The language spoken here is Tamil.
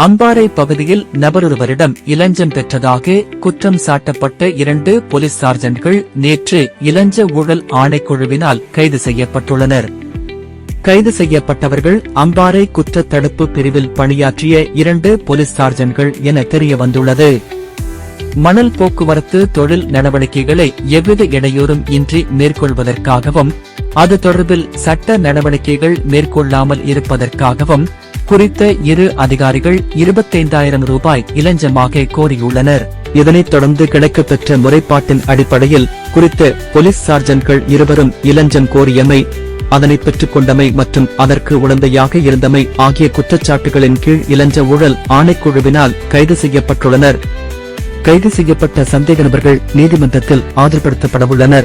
அம்பாறை பகுதியில் நபரொருவரிடம் இளஞ்சம் பெற்றதாக குற்றம் சாட்டப்பட்ட இரண்டு போலீஸ் சார்ஜன்ட்கள் நேற்று இளஞ்ச ஊழல் ஆணைக்குழுவினால் கைது செய்யப்பட்டுள்ளனர். கைது செய்யப்பட்டவர்கள் அம்பாறை குற்ற தடுப்பு பிரிவில் பணியாற்றிய இரண்டு போலீஸ் சார்ஜன்ட்கள் என தெரிய வந்துள்ளது மணல் போக்குவரத்து தொழில் நடவடிக்கைகளை எவ்வித இடையூறும் இன்றி மேற்கொள்வதற்காகவும் அது தொடர்பில் சட்ட நடவடிக்கைகள் மேற்கொள்ளாமல் இருப்பதற்காகவும் குறித்த இரு அதிகாரிகள் இருபத்தைந்தாயிரம் ரூபாய் இலஞ்சமாக கோரியுள்ளனர். இதனைத் தொடர்ந்து கிடைக்கப்பெற்ற முறைப்பாட்டின் அடிப்படையில் குறித்த போலீஸ் சார்ஜன்கள் இருவரும் இலஞ்சம் கோரியமை அதனை பெற்றுக் கொண்டமை மற்றும் அதற்கு உடந்தையாக இருந்தமை ஆகிய குற்றச்சாட்டுகளின் கீழ் இளஞ்ச ஊழல் ஆணைக்குழுவினால் கைது செய்யப்பட்டுள்ளனர். கைது செய்யப்பட்ட சந்தேக நபர்கள் நீதிமன்றத்தில் ஆஜர்படுத்தப்படவுள்ளனர்.